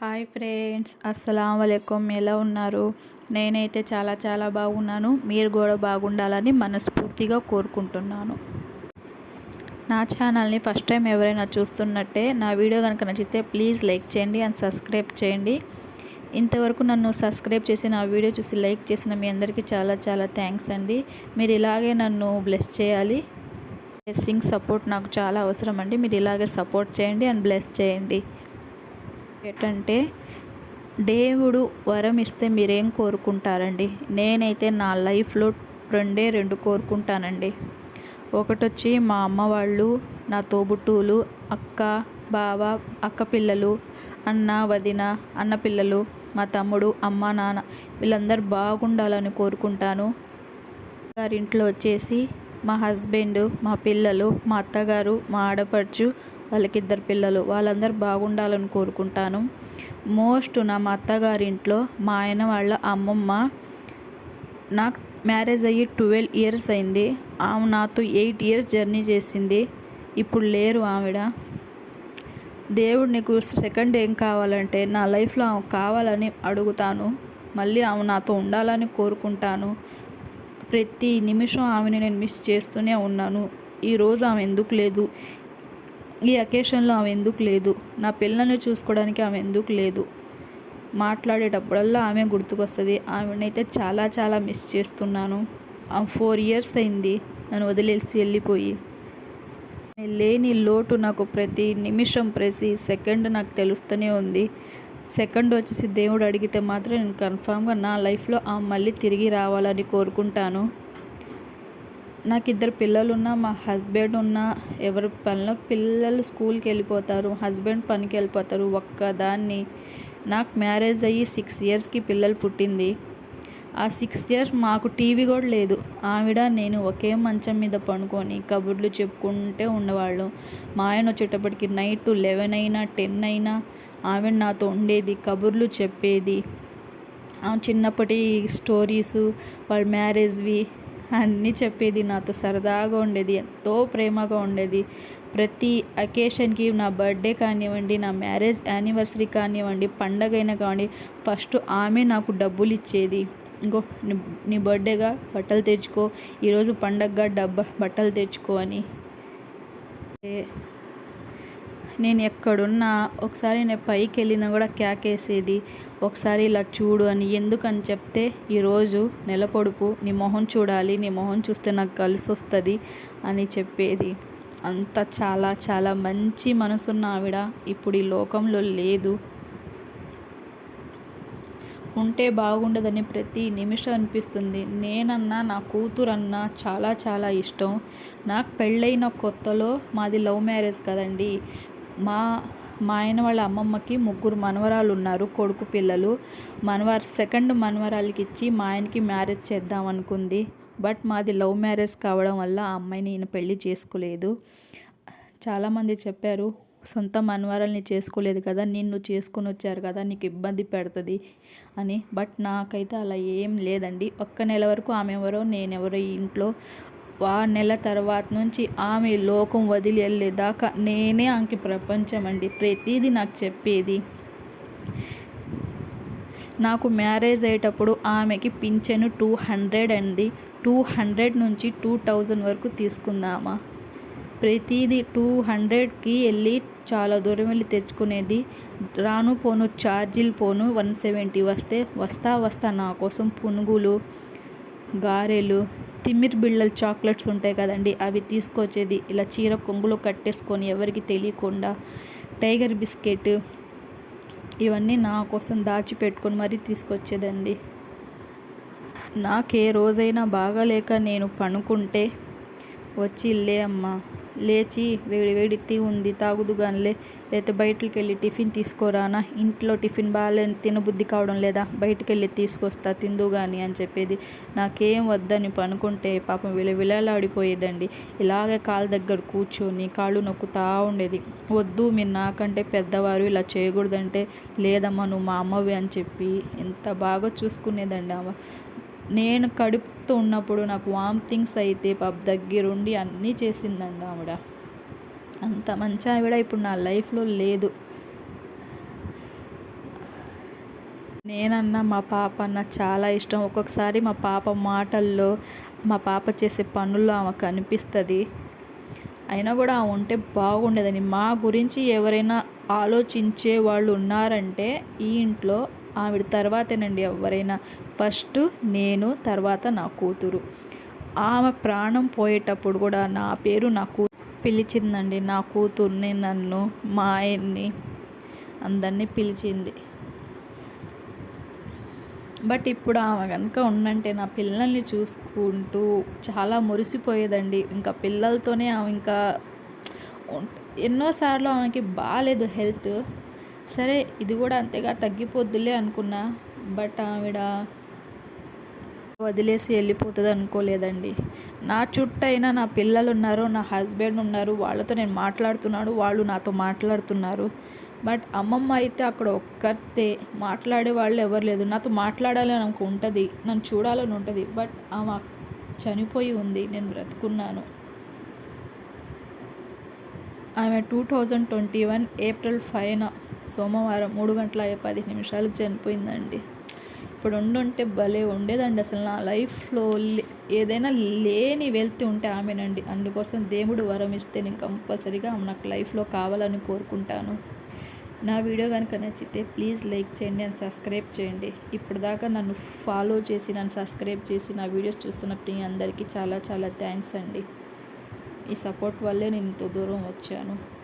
Hi friends అస్సలం వలైకుం ఎలా ఉన్నారు? నేనైతే చాలా చాలా బాగున్నాను. మీరు కూడా బాగుండాలని మనస్ఫూర్తిగా కోరుకుంటున్నాను. నా ఛానల్ని ఫస్ట్ టైం ఎవరైనా చూస్తున్నట్టే నా వీడియో కనుక నచ్చితే ప్లీజ్ లైక్ చేయండి అండ్ సబ్స్క్రైబ్ చేయండి. ఇంతవరకు నన్ను సబ్స్క్రైబ్ చేసి నా వీడియో చూసి లైక్ చేసిన మీ అందరికీ చాలా చాలా థ్యాంక్స్ అండి. మీరు ఇలాగే నన్ను బ్లెస్ చేయాలి. బ్లెస్సింగ్ సపోర్ట్ నాకు చాలా అవసరం అండి. మీరు ఇలాగే సపోర్ట్ చేయండి అండ్ బ్లెస్ చేయండి. ఏంటంటే దేవుడు వరం ఇస్తే మీరేం కోరుకుంటారండి? నేనైతే నా లైఫ్లో రెండే రెండు కోరుకుంటానండి. ఒకటొచ్చి మా అమ్మ వాళ్ళు నా తోబుట్టువులు అక్క బావ అక్క పిల్లలు అన్న వదిన అన్న పిల్లలు మా తమ్ముడు అమ్మ నాన్న వీళ్ళందరూ బాగుండాలని కోరుకుంటాను. గారింట్లో వచ్చేసి మా హస్బెండ్ మా పిల్లలు మా అత్తగారు మా ఆడపడుచు వాళ్ళకి ఇద్దరు పిల్లలు. వాళ్ళందరూ బాగుండాలని కోరుకుంటాను. మోస్ట్ నా మా అత్తగారింట్లో మా ఆయన వాళ్ళ అమ్మమ్మ నాకు మ్యారేజ్ అయ్యి ట్వెల్వ్ ఇయర్స్ అయింది. ఆమె నాతో ఎయిట్ ఇయర్స్ జర్నీ చేసింది. ఇప్పుడు లేరు ఆవిడ. దేవుడు నీకు సెకండ్ ఏం కావాలంటే నా లైఫ్లో ఆమె కావాలని అడుగుతాను. మళ్ళీ ఆమె నాతో ఉండాలని కోరుకుంటాను. ప్రతి నిమిషం ఆమెని నేను మిస్ చేస్తూనే ఉన్నాను. ఈరోజు ఆమె ఎందుకు లేదు? ఈ అకేషన్లో ఆమె ఎందుకు లేదు? నా పిల్లల్ని చూసుకోవడానికి ఆమె ఎందుకు లేదు? మాట్లాడేటప్పుడల్లా ఆమె గుర్తుకొస్తుంది. ఆమెనైతే చాలా చాలా మిస్ చేస్తున్నాను. ఆమె ఫోర్ ఇయర్స్ అయింది. నన్ను వదిలేసి వెళ్ళిపోయి. లేని లోటు నాకు ప్రతి నిమిషం ప్రతి సెకండ్ నాకు తెలుస్తూనే ఉంది. సెకండ్ వచ్చేసి దేవుడు అడిగితే మాత్రం నేను కన్ఫామ్గా నా లైఫ్లో ఆ మళ్ళీ తిరిగి రావాలని కోరుకుంటాను. నాకు ఇద్దరు పిల్లలు ఉన్నా మా హస్బెండ్ ఉన్నా ఎవరి పనిలో పిల్లలు స్కూల్కి వెళ్ళిపోతారు హస్బెండ్ పనికి వెళ్ళిపోతారు ఒక్కదాన్ని నాకు మ్యారేజ్ అయ్యి సిక్స్ ఇయర్స్కి పిల్లలు పుట్టింది. ఆ సిక్స్ ఇయర్స్ మాకు టీవీ కూడా లేదు. ఆవిడ నేను ఒకే మంచం మీద పడుకొని కబుర్లు చెప్పుకుంటే ఉండేవాళ్ళం. మా ఆయన వచ్చేటప్పటికి నైట్ లెవెన్ అయినా టెన్ అయినా ఆవిడ నాతో ఉండేది కబుర్లు చెప్పేది. చిన్నప్పటి స్టోరీసు వాళ్ళ మ్యారేజ్వి అన్నీ చెప్పేది నాతో సరదాగా ఉండేది ఎంతో ప్రేమగా ఉండేది. ప్రతి అకేషన్కి నా బర్త్డే కానివ్వండి నా మ్యారేజ్ యానివర్సరీ కానివ్వండి పండగైనా కానివ్వండి ఫస్ట్ ఆమె నాకు డబ్బులు ఇచ్చేది ఇంకో నీ బర్త్డేగా బట్టలు తెచ్చుకో ఈరోజు పండగగా డబ్బ బట్టలు తెచ్చుకో అని. నేను ఎక్కడున్నా ఒకసారి నేను పైకి వెళ్ళినా కూడా క్యాకేసేది. ఒకసారి ఇలా చూడు అని ఎందుకని చెప్తే ఈరోజు నెల పొడుపు నీ మొహం చూడాలి నీ మొహం చూస్తే నాకు కలిసి వస్తుంది అని చెప్పేది. అంత చాలా చాలా మంచి మనసున్న ఆవిడ ఇప్పుడు ఈ లోకంలో లేదు. ఉంటే బాగుండదని ప్రతి నిమిషం అనిపిస్తుంది. నేనన్నా నా కూతురన్నా చాలా చాలా ఇష్టం. నాకు పెళ్ళైన కొత్తలో మాది లవ్ మ్యారేజ్ కదండి. మా మా ఆయన వాళ్ళ అమ్మమ్మకి ముగ్గురు మనవరాలు ఉన్నారు కొడుకు పిల్లలు. మనవారు సెకండ్ మనవరాలకి ఇచ్చి మా ఆయనకి మ్యారేజ్ చేద్దాం అనుకుంది. బట్ మాది లవ్ మ్యారేజ్ కావడం వల్ల ఆ అమ్మాయిని ఈయన పెళ్ళి చేసుకోలేదు. చాలామంది చెప్పారు సొంత మనవరాల్ని చేసుకోలేదు కదా నిన్ను చేసుకొని వచ్చారు కదా నీకు ఇబ్బంది పెడుతుంది అని. బట్ నాకైతే అలా ఏం లేదండి. ఒక్క నెల వరకు ఆమె ఎవరో నేనెవరో ఇంట్లో ఆ నెల తర్వాత నుంచి ఆమె లోకం వదిలి వెళ్ళేదాకా నేనే ఆమెకి ప్రపంచం అండి. ప్రతిదీ నాకు చెప్పేది. నాకు మ్యారేజ్ అయ్యేటప్పుడు ఆమెకి పింఛను టూ హండ్రెడ్ అండి. టూ హండ్రెడ్ నుంచి టూ థౌజండ్ వరకు తీసుకుందామా? ప్రతిదీ టూ హండ్రెడ్కి వెళ్ళి చాలా దూరం వెళ్ళి తెచ్చుకునేది. రాను పోను ఛార్జీలు పోను వన్ సెవెంటీ వస్తే వస్తా వస్తా నా కోసం పునుగులు గారెలు తిమ్మిర్ బిళ్ళలు చాక్లెట్స్ ఉంటాయి కదండి అవి తీసుకొచ్చేది. ఇలా చీర కొంగులో కట్టేసుకొని ఎవరికి తెలియకుండా టైగర్ బిస్కెట్ ఇవన్నీ నా కోసం దాచిపెట్టుకొని మరీ తీసుకొచ్చేదండి. నాకే రోజైనా బాగాలేక నేను పనుకుంటే వచ్చి లే అమ్మ. లేచి వేడి వేడి టీ ఉంది తాగుదుగానిలే లేకపోతే బయటకు వెళ్ళి టిఫిన్ తీసుకోరానా ఇంట్లో టిఫిన్ బాగాలే తినబుద్ధి కావడం లేదా? బయటకు వెళ్ళి తీసుకొస్తా తిందు కానీ అని చెప్పేది. నాకేం వద్దని పనుకుంటే పాపం విలవిలలాడిపోయేదండి ఇలాగే కాళ్ళ దగ్గర కూర్చొని కాళ్ళు నొక్కుతా ఉండేది. వద్దు మీరు నాకంటే పెద్దవారు ఇలా చేయకూడదంటే లేదమ్మా నువ్వు మా అమ్మవి అని చెప్పి ఎంత బాగా చూసుకునేదండి అమ్మ నేను కడుపుతో ఉన్నప్పుడు నాకు వామిటింగ్స్ అయితే పబ్ దగ్గరుండి అన్నీ చేసిందండి ఆవిడ. అంత మంచి ఆవిడ ఇప్పుడు నా లైఫ్లో లేదు. నేనన్నా మా పాప అన్న చాలా ఇష్టం. ఒక్కొక్కసారి మా పాప మాటల్లో మా పాప చేసే పనుల్లో ఆమె కనిపిస్తుంది. అయినా కూడా ఆమె ఉంటే బాగుండేదని. మా గురించి ఎవరైనా ఆలోచించే వాళ్ళు ఉన్నారంటే ఈ ఇంట్లో ఆవిడ తర్వాతేనండి ఎవరైనా ఫస్ట్ నేను తర్వాత నా కూతురు. ఆమె ప్రాణం పోయేటప్పుడు కూడా నా పేరు నా కూ పిలిచిందండి. నా కూతుర్ని నన్ను మా ఆయన్ని అందరినీ పిలిచింది. బట్ ఇప్పుడు ఆమె కనుక ఉందంటే నా పిల్లల్ని చూసుకుంటూ చాలా మురిసిపోయేదండి. ఇంకా పిల్లలతోనే ఆమె ఇంకా ఎన్నోసార్లు ఆమెకి బాగాలేదు హెల్త్. సరే ఇది కూడా అంతేగా తగ్గిపోద్దులే అనుకున్నా. బట్ ఆవిడ వదిలేసి వెళ్ళిపోతుంది అనుకోలేదండి. నా చుట్టైనా నా పిల్లలు ఉన్నారు నా హస్బెండ్ ఉన్నారు వాళ్ళతో నేను మాట్లాడుతున్నాడు వాళ్ళు నాతో మాట్లాడుతున్నారు. బట్ అమ్మమ్మ అయితే అక్కడ ఒక్కతే మాట్లాడే వాళ్ళు ఎవరు లేదు. నాతో మాట్లాడాలని నాకు ఉంటుంది నన్ను చూడాలని ఉంటుంది. బట్ ఆమె చనిపోయి ఉంది నేను బ్రతుకున్నాను. ఆమె two thousand twenty one April ఫైవ్న సోమవారం మూడు గంటల పది నిమిషాలకు చనిపోయిందండి. ఇప్పుడు ఉండుంటే భలే ఉండేదండి అసలు నా లైఫ్లో ఏదైనా లేని వెళ్తూ ఉంటే ఆమెనండి. అందుకోసం దేవుడు వరం ఇస్తే నేను కంపల్సరీగా ఆమె నాకు లైఫ్లో కావాలని కోరుకుంటాను. నా వీడియో కనుక నచ్చితే ప్లీజ్ లైక్ చేయండి అండ్ సబ్స్క్రైబ్ చేయండి. ఇప్పుడు దాకా నన్ను ఫాలో చేసి నన్ను సబ్స్క్రైబ్ చేసి నా వీడియోస్ చూస్తున్నప్పుడు మీ అందరికీ చాలా చాలా థ్యాంక్స్ అండి. ఈ సపోర్ట్ వల్లే నేను ఇంత దూరం వచ్చాను.